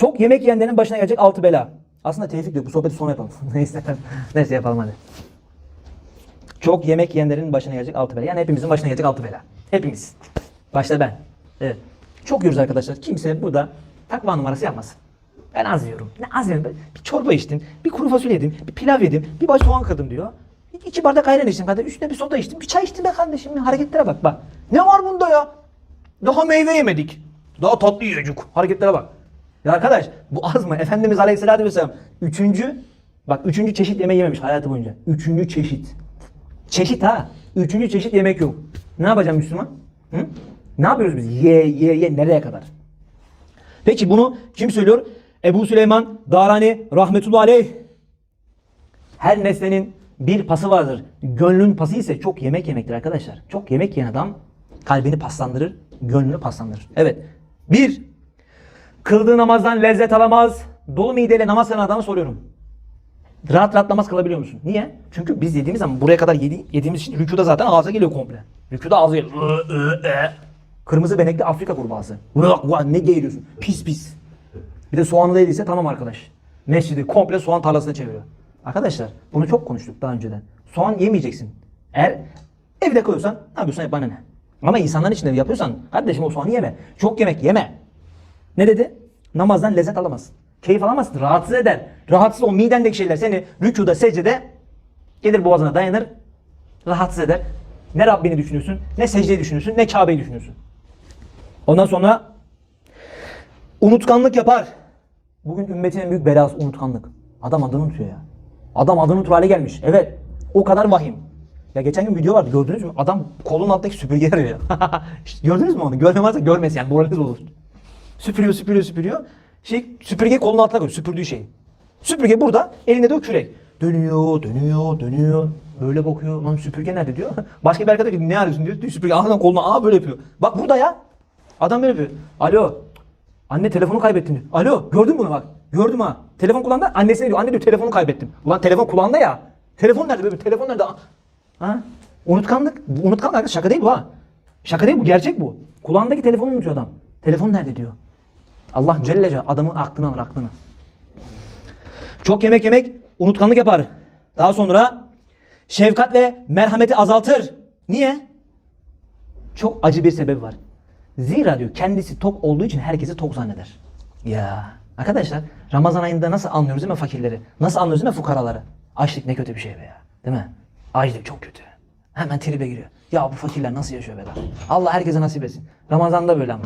Çok yemek yiyenlerin başına gelecek altı bela. Aslında Tevfik diyor bu sohbeti sonra yapalım. Neyse. Neyse yapalım hadi. Çok yemek yiyenlerin başına gelecek altı bela. Yani hepimizin başına gelecek altı bela. Hepimiz. Başta ben. Evet. Çok yiyoruz arkadaşlar. Kimse burada takva numarası yapmasın. Ben az yiyorum. Ne az yiyorum? Bir çorba içtim, bir kuru fasulye yedim, bir pilav yedim, bir baş soğan kırdım diyor. İki bardak ayran içtim kardeşim. Üstüne bir soda içtim, bir çay içtim be kardeşim. Hareketlere bak bak. Ne var bunda ya? Daha meyve yemedik. Daha tatlı yiyecek. Hareketlere bak. Ya arkadaş bu az mı? Efendimiz Aleyhisselatü Vesselam üçüncü bak üçüncü çeşit yemeği yememiş hayatı boyunca. Üçüncü çeşit. Çeşit ha. Üçüncü çeşit yemek yok. Ne yapacağım Müslüman? Hı? Ne yapıyoruz biz? Ye ye ye nereye kadar? Peki bunu kim söylüyor? Ebu Süleyman Darani rahmetullahi aleyh. Her nesnenin bir pası vardır. Gönlün pası ise çok yemek yemektir arkadaşlar. Çok yemek yiyen adam kalbini paslandırır, gönlünü paslandırır. Evet. Bir, kıldığı namazdan lezzet alamaz. Dolu mideyle namaz kılan adama soruyorum. Rahat rahat namaz kılabiliyor musun? Niye? Çünkü biz yediğimiz zaman buraya kadar yedi, yediğimiz için rükuda zaten ağza geliyor komple. Rükuda ağza geliyor. E. Kırmızı benekli Afrika kurbağası. Ne geğiriyorsun? Pis pis. Bir de soğanı da yediyse tamam arkadaş. Mescidi komple soğan tarlasına çeviriyor. Arkadaşlar bunu çok konuştuk daha önceden. Soğan yemeyeceksin. Eğer evde koyuyorsan ne yapıyorsan yap bana ne. Ama insanların içinde yapıyorsan kardeşim o soğanı yeme. Çok yemek yeme. Ne dedi? Namazdan lezzet alamazsın. Keyif alamazsın. Rahatsız eder. Rahatsız o midendeki şeyler seni rükuda, secdede gelir boğazına dayanır. Rahatsız eder. Ne Rabbini düşünüyorsun, ne secdeyi düşünüyorsun, ne Kabe'yi düşünüyorsun. Ondan sonra unutkanlık yapar. Bugün ümmetin en büyük belası unutkanlık. Adam adını unutuyor ya. Adam adını unutur hale gelmiş. Evet. O kadar vahim. Ya geçen gün video vardı gördünüz mü? Adam kolun alttaki süpürgeyi arıyor. İşte gördünüz mü onu? Görmeyen varsa görmesin yani moraliniz olur. Süpürüyor, süpürüyor, süpürüyor. Şey, süpürge kolun altına koyuyor, süpürdüğü şeyi. Süpürge burada, elinde de o kürek. Dönüyor, dönüyor, dönüyor. Böyle bakıyor. Lan süpürge nerede diyor. Başka bir arkadaş diyor ne arıyorsun diyor. süpürge ağzından koluna aa böyle yapıyor. Bak burada ya. Adam böyle yapıyor. Alo. Anne telefonu kaybettim diyor. Alo gördün bunu bak. Gördüm ha. Telefon kulağında annesine diyor. Anne diyor telefonu kaybettim. Ulan telefon kulağında ya. Telefon nerede böyle? Telefon nerede? Ha? Unutkanlık. Unutkanlık arkadaş şaka değil bu ha. Şaka değil bu gerçek bu. Kulağındaki telefonu unutuyor adam. Telefon nerede diyor. Allah Celle adamın aklını alır aklını. Çok yemek yemek unutkanlık yapar. Daha sonra şefkat ve merhameti azaltır. Niye? Çok acı bir sebebi var. Zira diyor kendisi tok olduğu için herkesi tok zanneder. Ya arkadaşlar Ramazan ayında nasıl anlıyoruz değil mi fakirleri? Nasıl anlıyoruz değil mi fukaraları? Açlık ne kötü bir şey be ya. Değil mi? Açlık çok kötü. Hemen tribe giriyor. Ya bu fakirler nasıl yaşıyor be? Allah herkese nasip etsin. Ramazan'da böyle ama.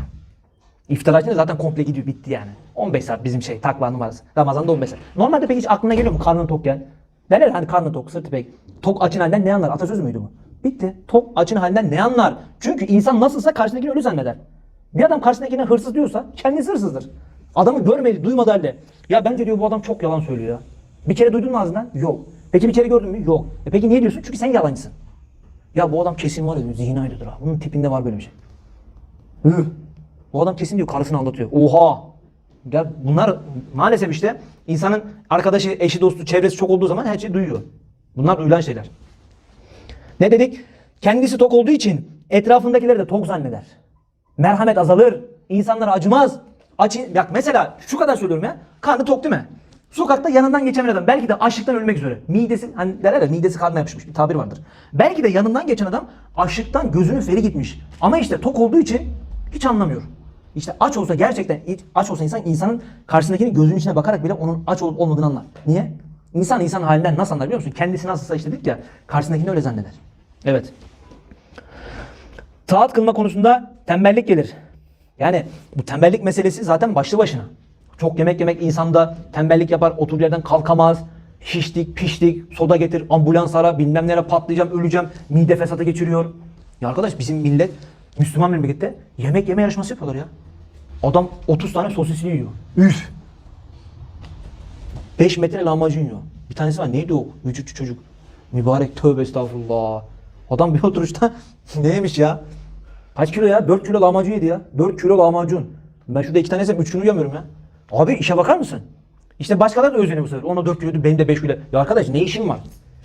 İftar açınca zaten komple gidiyor bitti yani. 15 saat bizim şey takva numarası. Ramazan'da 15 saat. Normalde peki hiç aklına geliyor mu karnın tokken? Derler hani karnın tok, sırtı pek. Tok açın halinden ne anlar? Atasöz müydü bu? Bitti. Tok açın halinden ne anlar? Çünkü insan nasılsa karşındakini öyle zanneder. Bir adam karşındakine hırsız diyorsa kendisi hırsızdır. Adamı görmedi, duymadı halde. Ya bence diyor bu adam çok yalan söylüyor ya. Bir kere duydun mu ağzından? Yok. Peki bir kere gördün mü? Yok. E peki niye diyorsun? Çünkü sen yalancısın. Ya bu adam kesin var ya diyor, zihinaylıdır ha. Bunun tipinde var böyle bir şey. Üh. Bu adam kesin diyor karısını aldatıyor. Oha. Ya bunlar maalesef işte insanın arkadaşı, eşi, dostu, çevresi çok olduğu zaman her şeyi duyuyor. Bunlar duyulan şeyler. Ne dedik? Kendisi tok olduğu için etrafındakileri de tok zanneder. Merhamet azalır. İnsanlara acımaz. Aç, bak mesela şu kadar söylüyorum ya. Karnı tok değil mi? Sokakta yanından geçen adam belki de açlıktan ölmek üzere. Midesi hani derler ya midesi karnına yapışmış bir tabir vardır. Belki de yanından geçen adam açlıktan gözünün feri gitmiş. Ama işte tok olduğu için hiç anlamıyor. İşte aç olsa gerçekten aç olsa insan insanın karşısındakinin gözünün içine bakarak bile onun aç olup olmadığını anlar. Niye? İnsan insan halinden nasıl anlar biliyor musun? Kendisi nasılsa işte dedik ya karşısındakini öyle zanneder. Evet. Taat kılma konusunda tembellik gelir. Yani bu tembellik meselesi zaten başlı başına. Çok yemek yemek insanda tembellik yapar, otur yerden kalkamaz. Şiştik, piştik, soda getir, ambulans ara, bilmem nereye patlayacağım, öleceğim, mide fesatı geçiriyor. Ya arkadaş bizim millet, Müslüman memlekette yemek yeme yarışması yapıyorlar ya. Adam 30 tane sosisli yiyor. Üf! 5 metre lahmacun yiyor. Bir tanesi var neydi o? Vücutçu çocuk. Mübarek tövbe estağfurullah. Adam bir oturuşta ne yemiş ya? Kaç kilo ya? 4 kilo lahmacun yedi ya. 4 kilo lahmacun. Ben şurada iki tane yesem 3 kilo yiyemiyorum ya. Abi işe bakar mısın? İşte başkaları da özeniyor bu sefer. Ona 4 kilo benim de 5 kilo. Ya arkadaş ne işin var?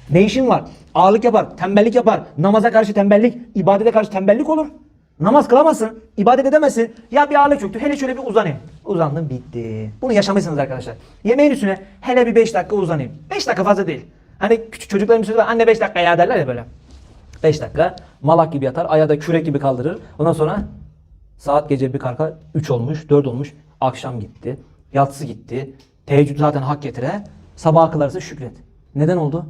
Ne işin var? Ağırlık yapar, tembellik yapar. Namaza karşı tembellik, ibadete karşı tembellik olur. Namaz kılamazsın, ibadet edemezsin. Ya bir ağırlık çöktü, hele şöyle bir uzanayım. Uzandım bitti. Bunu yaşamışsınız arkadaşlar. Yemeğin üstüne hele bir 5 dakika uzanayım. 5 dakika fazla değil. Hani küçük çocukların sözü. Anne 5 dakika ya derler ya böyle. 5 dakika malak gibi yatar. Ayağı da kürek gibi kaldırır. Ondan sonra saat gece bir kalka 3 olmuş 4 olmuş. Akşam gitti. Yatsı gitti. Teheccüd zaten hak getire. Sabah kılarsa şükret. Neden oldu?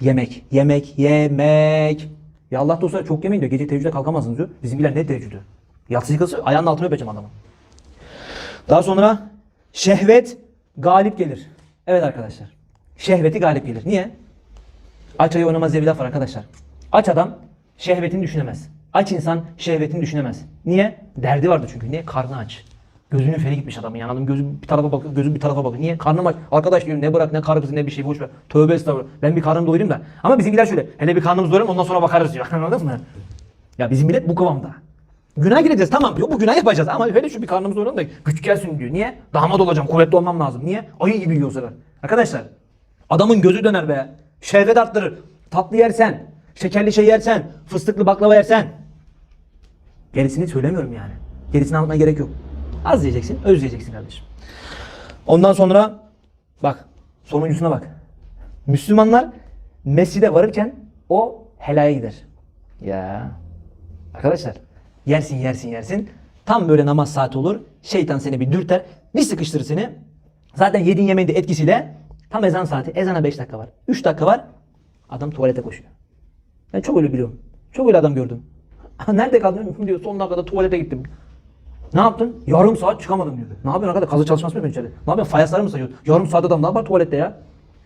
Yemek, yemek, yemek. Ya Allah dostlar çok yemeyin diyor. Gece teheccüde kalkamazsınız diyor. Bizimkiler ne teheccüdü? Yatsı yıkılsa ayağının altına öpeceğim adamı. Daha sonra şehvet galip gelir. Evet arkadaşlar. Şehveti galip gelir. Niye? Aç ayı oynamaz diye bir laf var arkadaşlar. Aç adam şehvetini düşünemez. Aç insan şehvetini düşünemez. Niye? Derdi vardı çünkü. Niye? Karnı aç. Gözünün feri gitmiş adamın yani adam gözü bir tarafa bakıyor, gözü bir tarafa bakıyor. Niye? Karnım aç. Arkadaş diyor ne bırak ne karı kızı ne bir şey boş ver. Tövbe estağfurullah. Ben bir karnımı doyurayım da. Ama bizimkiler şöyle. Hele bir karnımızı doyuralım ondan sonra bakarız diyor. Anladın mı? Ya bizim millet bu kıvamda. Günah gireceğiz tamam diyor. Bu günah yapacağız ama hele şu bir karnımızı doyuralım da güç gelsin diyor. Niye? Damat olacağım. Kuvvetli olmam lazım. Niye? Ayı gibi yiyor sefer. Arkadaşlar adamın gözü döner be. Şehvet arttırır. Tatlı yersen, şekerli şey yersen, fıstıklı baklava yersen. Gerisini söylemiyorum yani. Gerisini anlatmaya gerek yok. Az yiyeceksin, öz yiyeceksin kardeşim. Ondan sonra bak sonuncusuna bak. Müslümanlar mescide varırken o helaya gider. Ya. Arkadaşlar yersin yersin yersin. Tam böyle namaz saati olur. Şeytan seni bir dürter. Bir sıkıştırır seni. Zaten yediğin yemeğin de etkisiyle tam ezan saati. Ezana 5 dakika var. 3 dakika var. Adam tuvalete koşuyor. Ben çok öyle biliyorum. Çok öyle adam gördüm. Nerede kaldın? diyor son dakikada tuvalete gittim. Ne yaptın? Yarım saat çıkamadım diyor. Ne yapıyorsun arkadaş? Kazı çalışması mı yapıyorsun içeride? Ne yapıyorsun? Fayansları mı sayıyorsun? Yarım saat adam ne yapar tuvalette ya?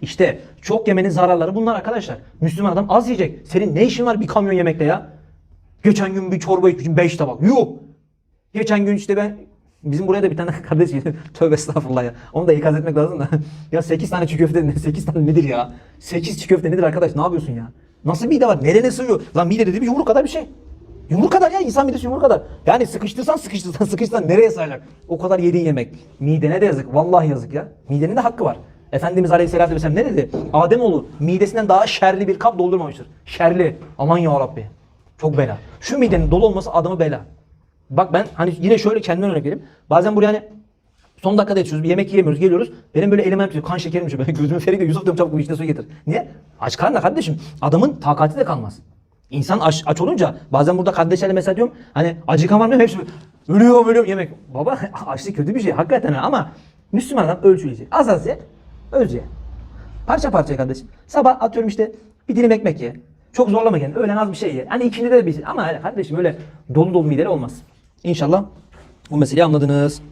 İşte çok yemenin zararları bunlar arkadaşlar. Müslüman adam az yiyecek. Senin ne işin var bir kamyon yemekte ya? Geçen gün bir çorba içmişim 5 tabak. Yuh! Geçen gün işte ben bizim buraya da bir tane kardeş geldi. Tövbe estağfurullah ya. Onu da ikaz etmek lazım da. ya 8 tane çiğ köfte ne? 8 tane nedir ya? 8 çiğ köfte nedir arkadaş? Ne yapıyorsun ya? Nasıl mide var? Nerene sığıyor? Lan mide dediğim yumruk kadar bir şey. Yumruk kadar ya insan midesi yumruk kadar. Yani sıkıştırsan sıkıştırsan sıkıştırsan nereye sığacak? O kadar yediğin yemek. Midene de yazık. Vallahi yazık ya. Midenin de hakkı var. Efendimiz Aleyhisselatü Vesselam ne dedi? Ademoğlu midesinden daha şerli bir kap doldurmamıştır. Şerli. Aman ya Rabbi. Çok bela. Şu midenin dolu olması adamı bela. Bak ben hani yine şöyle kendimden örnek vereyim. Bazen buraya hani son dakikada yetişiyoruz. Bir yemek yiyemiyoruz. Geliyoruz. Benim böyle elim tutuyor. Kan şekerim düşüyor. Gözümü feri Yusuf diyorum çabuk bir içine su getir. Niye? Aç karnına kardeşim. Adamın takati de kalmaz. İnsan aç, aç olunca bazen burada kardeşlerle mesela diyorum hani acıkan var mı? Hepsi ölüyorum ölüyorum yemek. Baba açlık kötü bir şey hakikaten ama Müslüman adam ölçüleyecek. Az az ye, öz ye. Parça parça ye kardeşim. Sabah atıyorum işte bir dilim ekmek ye. Çok zorlama kendini. Öğlen az bir şey ye. Hani ikindi de bir şey. Ama kardeşim öyle dolu dolu mideli olmaz. İnşallah bu meseleyi anladınız.